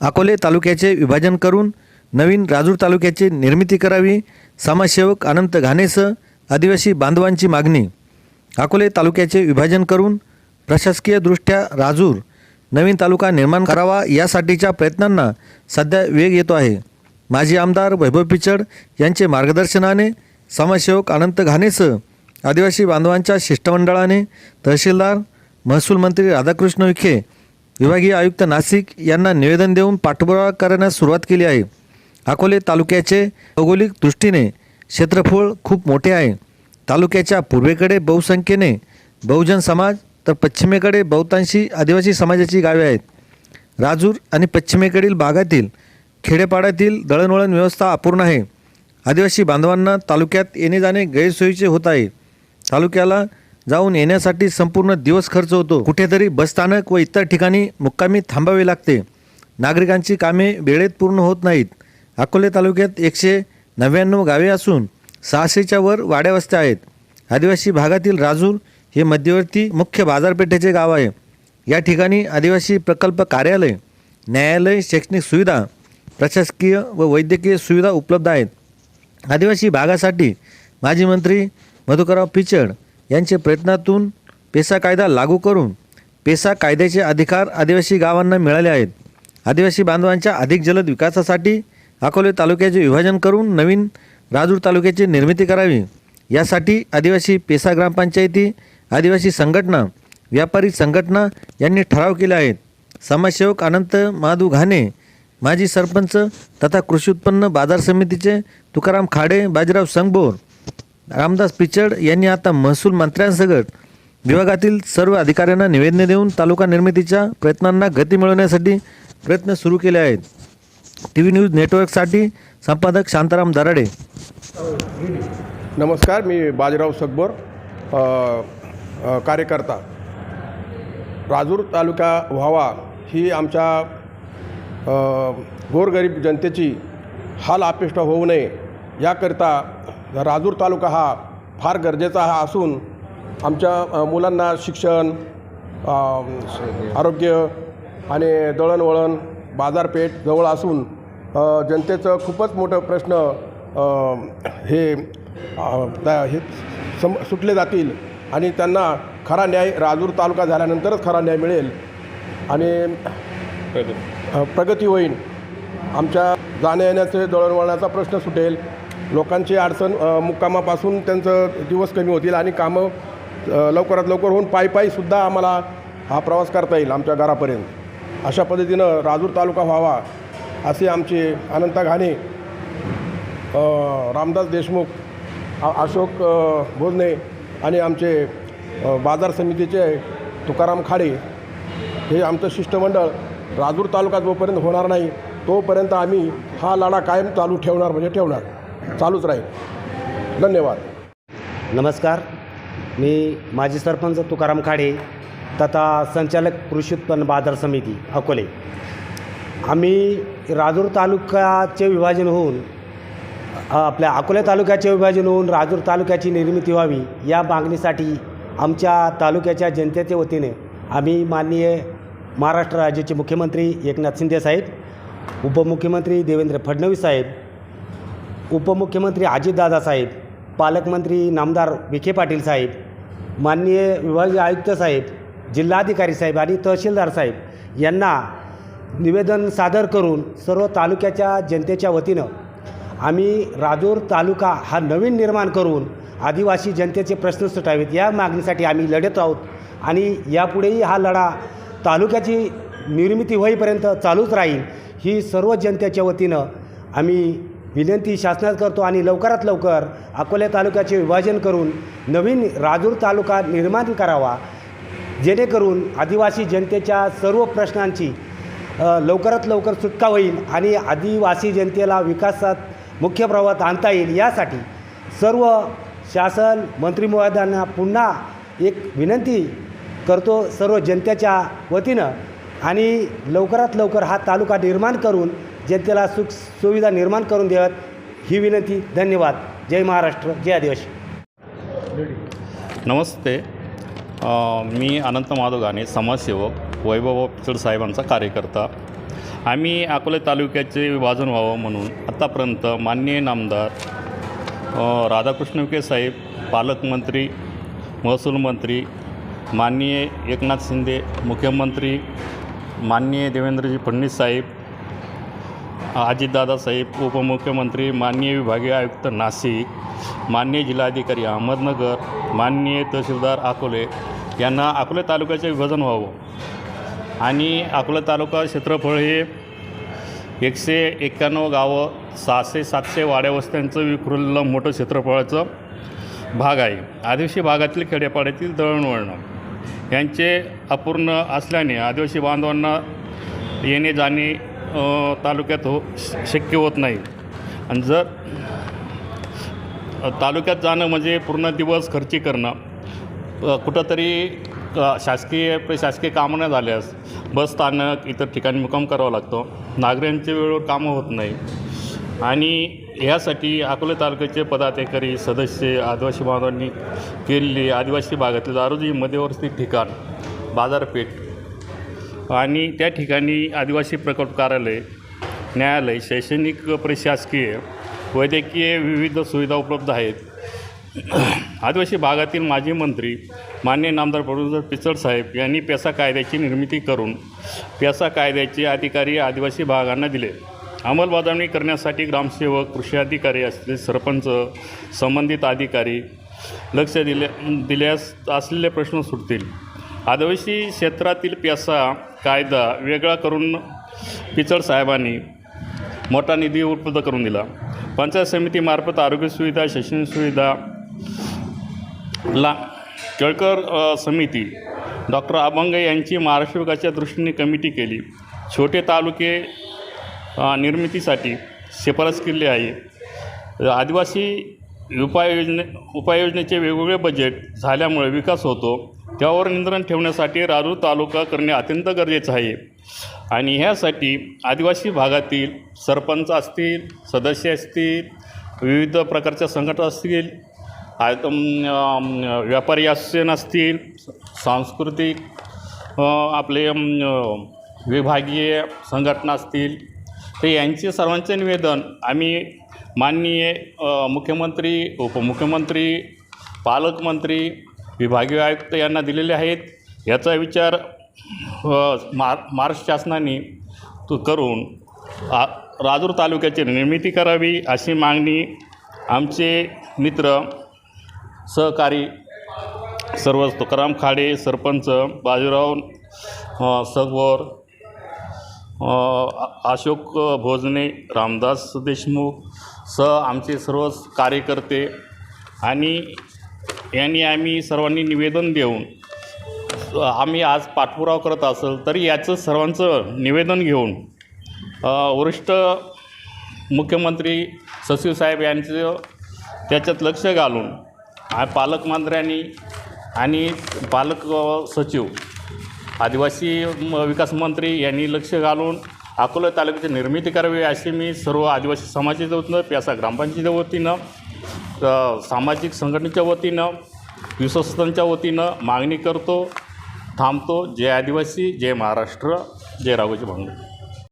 अकोले तालुक्याचे विभाजन करून नवीन राजूर तालुक्याची निर्मिती करावी समाजसेवक अनंत घाणेसह आदिवासी बांधवांची मागणी. अकोले तालुक्याचे विभाजन करून प्रशासकीयदृष्ट्या राजूर नवीन तालुका निर्माण करावा यासाठीच्या प्रयत्नांना सध्या वेग येतो आहे. माजी आमदार वैभव पिचड यांचे मार्गदर्शनाने समाजसेवक अनंत घाणेसह आदिवासी बांधवांच्या शिष्टमंडळाने तहसीलदार महसूल मंत्री राधाकृष्ण विखे विभागीय आयुक्त नाशिक यांना निवेदन देऊन पाठपुरावा करण्यास सुरुवात केली आहे. अकोले तालुक्याचे भौगोलिक दृष्टीने क्षेत्रफळ खूप मोठे आहे. तालुक्याच्या पूर्वेकडे बहुसंख्येने बहुजन समाज तर पश्चिमेकडे बहुतांशी आदिवासी समाजाची गावे आहेत. राजूर आणि पश्चिमेकडील भागातील खेडेपाड्यातील दळणवळण व्यवस्था अपूर्ण आहे. आदिवासी बांधवांना तालुक्यात येणे जाणे गैरसोयीचे होत आहे. तालुक्याला जाऊन येण्यासाठी संपूर्ण दिवस खर्च होतो. कुठेतरी बसस्थानक व इतर ठिकाणी मुक्कामी थांबावे लागते. नागरिकांची कामे वेळेत पूर्ण होत नाहीत. अकोले तालुक्यात एकशे नव्याण्णव गावे असून सहाशेच्या वर वाड्या वस्त्या आहेत. आदिवासी भागातील राजूर हे मध्यवर्ती मुख्य बाजारपेठेचे गाव आहे. या ठिकाणी आदिवासी प्रकल्प कार्यालय न्यायालय शैक्षणिक सुविधा प्रशासकीय व वैद्यकीय सुविधा उपलब्ध आहेत. आदिवासी भागासाठी माजी मंत्री मधुकरराव पिचड यांच्या प्रयत्नातून पेसा कायदा लागू करून पेसा कायद्याचे अधिकार आदिवासी गावांना मिळाले आहेत. आदिवासी बांधवांच्या अधिक जलद विकासासाठी अकोले तालुक्याचे विभाजन करून नवीन राजूर तालुक्याची निर्मिती करावी. यासाठी आदिवासी पेसा ग्रामपंचायती आदिवासी संघटना व्यापारी संघटना यांनी ठराव केले आहेत समाजसेवक अनंत महादू घाणे माजी सरपंच तथा कृषी उत्पन्न बाजार समितीचे तुकाराम खाडे बाजीराव संगबोर रामदास पिचड यांनी आता महसूल मंत्र्यांसकट विभागातील सर्व अधिकाऱ्यांना निवेदने देऊन तालुका निर्मितीच्या प्रयत्नांना गती मिळवण्यासाठी प्रयत्न सुरू केले आहेत. टी व्ही न्यूज नेटवर्कसाठी संपादक शांताराम दराडे. नमस्कार मी बाजीराव सगबोर कार्यकर्ता. राजूर तालुका व्हावा ही आमच्या गोरगरीब जनतेची हाल अपेष्टा होऊ नये याकरिता राजूर तालुका हा फार गरजेचा हा असून आमच्या मुलांना शिक्षण आरोग्य आणि दळणवळण बाजारपेठ जवळ असून जनतेचं खूपच मोठं प्रश्न हे हे सम सुटले जातील आणि त्यांना खरा न्याय राजूर तालुका झाल्यानंतरच खरा न्याय मिळेल. आणि प्रगती. होईल. आमच्या जाण्या येण्याचे दळणवळणाचा प्रश्न सुटेल. लोकांची अडचण मुक्कामापासून त्यांचं दिवस कमी होतील आणि कामं लवकरात लवकर होऊन पायी पायीसुद्धा आम्हाला हा प्रवास करता येईल आमच्या घरापर्यंत. अशा पद्धतीनं राजूर तालुका व्हावा असे आमचे अनंता घाणे रामदास देशमुख अशोक भोजने आणि आमचे बाजार समितीचे तुकाराम खाडे हे आमचं शिष्टमंडळ राजूर तालुका जोपर्यंत होणार नाही तोपर्यंत आम्ही हा लढा कायम चालू ठेवणार म्हणजे ठेवणार. चालूच राहील. धन्यवाद. नमस्कार. मी माजी सरपंच तुकाराम खाडे तथा संचालक कृषी उत्पन्न बाजार समिती अकोले. आम्ही राजूर तालुक्याचे विभाजन होऊन आपल्या अकोले तालुक्याचे विभाजन होऊन राजूर तालुक्याची निर्मिती व्हावी या मागणीसाठी आमच्या तालुक्याच्या जनतेच्या वतीने आम्ही माननीय महाराष्ट्र राज्याचे मुख्यमंत्री एकनाथ शिंदे साहेब उपमुख्यमंत्री देवेंद्र फडणवीस साहेब उपमुख्यमंत्री अजितदादा साहेब पालकमंत्री नामदार विखे पाटील साहेब माननीय विभागीय आयुक्त साहेब जिल्हाधिकारी साहेब आणि तहसीलदार साहेब यांना निवेदन सादर करून सर्व तालुक्याच्या जनतेच्या वतीनं आम्ही राजूर तालुका हा नवीन निर्माण करून आदिवासी जनतेचे प्रश्न सुटावेत. या मागणीसाठी आम्ही लढत आहोत आणि यापुढेही हा लढा तालुक्याची निर्मिती होईपर्यंत चालूच राहील. ही सर्व जनतेच्या वतीनं आम्ही विनंती शासनात करतो आणि लवकरात लवकर अकोले तालुक्याचे विभाजन करून नवीन राजूर तालुका निर्माण करावा जेणेकरून आदिवासी जनतेच्या सर्व प्रश्नांची लवकरात लवकर सुटका होईल आणि आदिवासी जनतेला विकासात मुख्य प्रवाहात आणता येईल. यासाठी सर्व शासन मंत्रिमहोदयांना पुन्हा एक विनंती करतो सर्व जनतेच्या वतीनं आणि लवकरात लवकर हा तालुका निर्माण करून जनतेला सुख सुविधा निर्माण करून द्याव्यात ही विनंती धन्यवाद. जय महाराष्ट्र जय आदिवासी. नमस्ते. मी अनंत माधव गाणे समाजसेवक वैभव पिचड साहेबांचा कार्यकर्ता. आम्ही अकोले तालुक्याचे विभाजन व्हावं म्हणून आत्तापर्यंत माननीय नामदार राधाकृष्ण विखे साहेब पालकमंत्री महसूल मंत्री माननीय एकनाथ शिंदे मुख्यमंत्री माननीय देवेंद्रजी फडणवीस साहेब अजितदादा साहेब उपमुख्यमंत्री माननीय विभागीय आयुक्त नाशिक माननीय जिल्हाधिकारी अहमदनगर माननीय तहसीलदार अकोले यांना अकोले तालुक्याचे विभाजन व्हावं. आणि अकोला तालुका क्षेत्रफळ हे एकशे एक्क्याण्णव गावं सहाशे सातशे वाड्यावस्त्यांचं विखुरलेलं मोठं क्षेत्रफळाचं भाग आहे. आदिवासी भागातील खेड्यापाड्यातील दळणवळण यांचे अपूर्ण असल्याने आदिवासी बांधवांना येणे जाणे तालुक्यात हो श- शक्य होत नाही. आणि जर तालुक्यात जाणं म्हणजे पूर्ण दिवस खर्ची करणं. कुठंतरी शासकीय प्रशासकीय कामं न झाल्यास बस स्थानक इतर ठिकाणी मुक्काम करावा लागतो. नागरिकांच्या वेळेवर कामं होत नाही. आणि ह्यासाठी अकोले तालुक्याचे पदाधिकारी सदस्य आदिवासी बांधवांनी केलेली आदिवासी भागातील दारोजी मध्यवर्ती ठिकाण बाजारपेठ आणि त्या ठिकाणी आदिवासी प्रकल्प कार्यालय न्यायालय शैक्षणिक प्रशासकीय वैद्यकीय विविध सुविधा उपलब्ध आहेत. आदिवासी भागातील माजी मंत्री मान्य नामदार प्रभुदर पिचड साहेब यांनी पेसा कायद्याची निर्मिती करून पेसा कायद्याचे अधिकारी आदिवासी भागांना दिले. अंमलबजावणी करण्यासाठी ग्रामसेवक कृषी अधिकारी असलेले सरपंच संबंधित अधिकारी लक्ष दिले दिल्यास असलेले प्रश्न सुटतील. आदिवासी क्षेत्रातील प्यासा कायदा वेगळा करून पिचड साहेबांनी मोठा निधी उपलब्ध करून दिला. पंचायत समितीमार्फत आरोग्य सुविधा शैक्षणिक सुविधा ला केळकर समिती डॉक्टर अभंग यांची महाराष्ट्र विकासाच्या दृष्टीने कमिटी केली. छोटे तालुके निर्मितीसाठी शिफारस केली आहे. आदिवासी उपाययोजने उपाययोजनेचे वेगवेगळे बजेट झाल्यामुळे विकास होतो. त्यावर नियंत्रण ठेवण्यासाठी रारूर तालुका करणे अत्यंत गरजेचं आहे. आणि ह्यासाठी आदिवासी भागातील सरपंच असतील सदस्य असतील विविध प्रकारच्या संघटना असतील व्यापारी असोसिएशन असतील सांस्कृतिक आपले विभागीय संघटना असतील तर यांचे सर्वांचे निवेदन आम्ही माननीय मुख्यमंत्री उपमुख्यमंत्री पालकमंत्री विभागीय आयुक्त यांना दिलेले आहेत. याचा विचार मार महाराष्ट्र शासनाने तो करून आ राजूर तालुक्याची निर्मिती करावी अशी मागणी आमचे मित्र सहकारी सर्व तुकाराम खाडे सरपंच बाजीराव सगवर अशोक भोजने रामदास देशमुख सह आमचे सर्व कार्यकर्ते आणि यांनी आम्ही सर्वांनी निवेदन देऊन आम्ही आज पाठपुरावा करत असेल तरी याचं सर्वांचं निवेदन घेऊन वरिष्ठ मुख्यमंत्री सचिव साहेब यांचं त्याच्यात लक्ष घालून पालकमंत्र्यांनी आणि पालक सचिव आदिवासी म- विकास मंत्री यांनी लक्ष घालून अकोला तालुक्याची निर्मिती करावी अशी मी सर्व आदिवासी समाजाच्या वतीनं प्यासा ग्रामपंचायतीच्या वतीनं सामाजिक संघटनेच्या वतीनं विश्वस्तांच्या वतीनं मागणी करतो थांबतो. जय आदिवासी जय महाराष्ट्र जय राघोजी भांगडे.